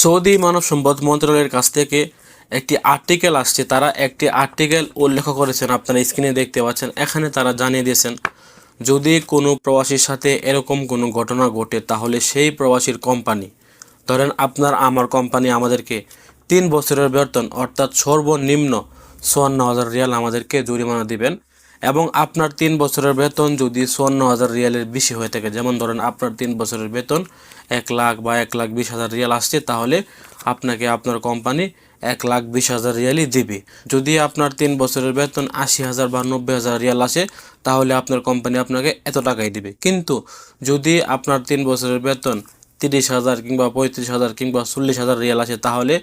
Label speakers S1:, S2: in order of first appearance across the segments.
S1: Saudi মানব সম্পদ মন্ত্রণালয়ের কাছ থেকে একটি আর্টিকেল আসছে। তারা একটি আর্টিকেল উল্লেখ করেছেন, আপনারা স্ক্রিনে দেখতে পাচ্ছেন। এখানে তারা জানিয়ে দিয়েছেন, যদি কোনো প্রবাসীর সাথে এরকম কোনো ঘটনা ঘটে, তাহলে সেই প্রবাসীর কোম্পানি ধরেন আপনার আমার কোম্পানি আমাদেরকে তিন বছরের বেতন, অর্থাৎ সর্বনিম্ন চুয়ান্ন হাজার রিয়াল আমাদেরকে জরিমানা দিবেন। এবং আপনার তিন বছরের বেতন যদি চুয়ান্ন হাজার রিয়ালের বেশি হয়ে থাকে, যেমন ধরেন আপনার তিন বছরের বেতন এক লাখ বা এক লাখ বিশ হাজার রিয়াল আসছে, তাহলে আপনাকে আপনার কোম্পানি এক লাখ বিশ হাজার রিয়ালই দিবে। যদি আপনার তিন বছরের বেতন আশি হাজার বা নব্বই হাজার রিয়াল আসে, তাহলে আপনার কোম্পানি আপনাকে এত টাকাই দিবে। কিন্তু যদি আপনার তিন বছরের বেতন তিরিশ হাজার কিংবা পঁয়ত্রিশ হাজার কিংবা চল্লিশ হাজার রিয়াল আসে তাহলে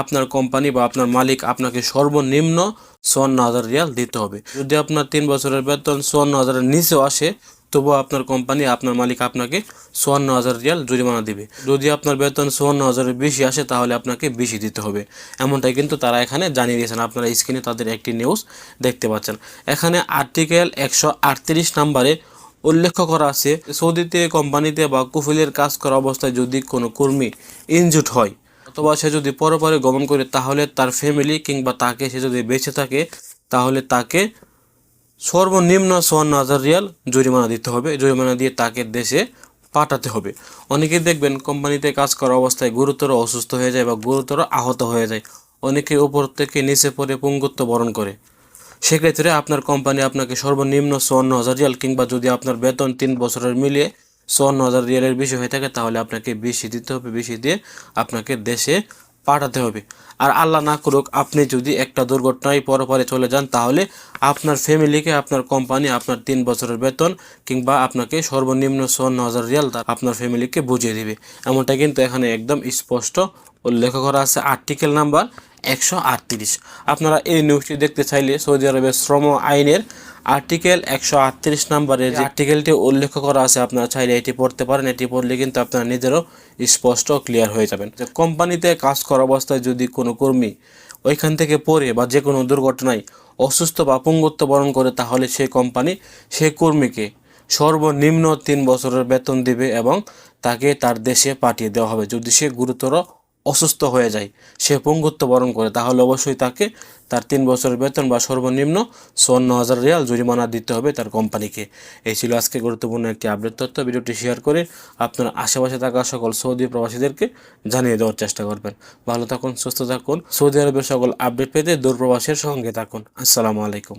S1: আপনার কোম্পানি বা আপনার মালিক আপনাকে সর্বনিম্ন চুয়ান্ন হাজার রিয়াল দিতে হবে। যদি আপনার তিন বছরের বেতন চুয়ান্ন হাজারের নিচেও আসে, তবুও আপনার কোম্পানি, আপনার মালিক আপনাকে চুয়ান্ন হাজার রিয়াল জরিমানা দিবে। যদি আপনার বেতন চুয়ান্ন হাজারের বেশি আসে, তাহলে আপনাকে বেশি দিতে হবে। এমনটাই কিন্তু তারা এখানে জানিয়ে দিয়েছেন। আপনারা স্ক্রিনে তাদের একটি নিউজ দেখতে পাচ্ছেন। এখানে আর্টিকেল একশো আটত্রিশ নাম্বারে উল্লেখ করা আছে, সৌদিতে, কোম্পানিতে বা কুফিলের কাজ করা অবস্থায় যদি কোনো কর্মী ইনজুট হয়, অথবা সে যদি পরপরে গমন করে, তাহলে তার ফ্যামিলি কিংবা তাকে সে যদি বেঁচে থাকে, তাহলে তাকে সর্বনিম্ন চুয়ান্ন হাজার রিয়াল জরিমানা দিতে হবে। জরিমানা দিয়ে তাকে দেশে পাঠাতে হবে। অনেকে দেখবেন, কোম্পানিতে কাজ করা অবস্থায় গুরুতর অসুস্থ হয়ে যায় বা গুরুতর আহত হয়ে যায়। অনেকে উপর থেকে নিচে পড়ে পঙ্গুত্ব বরণ করে। সেক্ষেত্রে আপনার কোম্পানি আপনাকে সর্বনিম্ন চুয়ান্ন হাজার রিয়াল কিংবা যদি আপনার বেতন তিন বছরের মিলিয়ে চুয়ান্ন হাজার রিয়ালের বেশি হয়ে থাকে, তাহলে আপনাকে বেশি দিতে হবে, বেশি দিয়ে আপনাকে দেশে পাঠাতে হবে। আর আল্লাহ না করুক, আপনি যদি একটা দুর্ঘটনায় পরপরে চলে যান, তাহলে আপনার ফ্যামিলিকে, আপনার কোম্পানি, আপনার তিন বছরের বেতন কিংবা আপনাকে সর্বনিম্ন চুয়ান্ন হাজার রিয়াল আপনার ফ্যামিলিকে বুঝিয়ে দিবে। এমনটা কিন্তু এখানে একদম স্পষ্ট উল্লেখ করা আছে। আর্টিকেল নাম্বার একশো আটত্রিশ। আপনারা এই নিউজটি দেখতে চাইলে সৌদি আরবের শ্রম আইনের আর্টিকেল একশো আটত্রিশ নাম্বারের আর্টিকেলটি উল্লেখ করা আছে, আপনারা চাইলে এটি পড়তে পারেন। এটি পড়লে কিন্তু আপনারা নিজেরও স্পষ্ট ক্লিয়ার হয়ে যাবেন। যে কোম্পানিতে কাজ করা অবস্থায় যদি কোনো কর্মী ওইখান থেকে পড়ে বা যে কোনো দুর্ঘটনায় অসুস্থ বা অপঙ্গত্ব বরণ করে, তাহলে সেই কোম্পানি সেই কর্মীকে সর্বনিম্ন তিন বছরের বেতন দিবে এবং তাকে তার দেশে পাঠিয়ে দেওয়া হবে। যদি সে গুরুতর অসুস্থ হয়ে যায়, সে পঙ্গুত্ব বরণ করে, তাহলে অবশ্যই তাকে তার তিন বছরের বেতন বা সর্বনিম্ন চুয়ান্ন হাজার রিয়াল জরিমানা দিতে হবে তার কোম্পানিকে। এই ছিল আজকে গুরুত্বপূর্ণ একটি আপডেট তথ্য। ভিডিওটি শেয়ার করে আপনার আশেপাশে থাকা সকল সৌদি প্রবাসীদেরকে জানিয়ে দেওয়ার চেষ্টা করবেন। ভালো থাকুন, সুস্থ থাকুন। সৌদি আরবের সকল আপডেট পেতে দূরপ্রবাসের সঙ্গে থাকুন। আসসালামু আলাইকুম।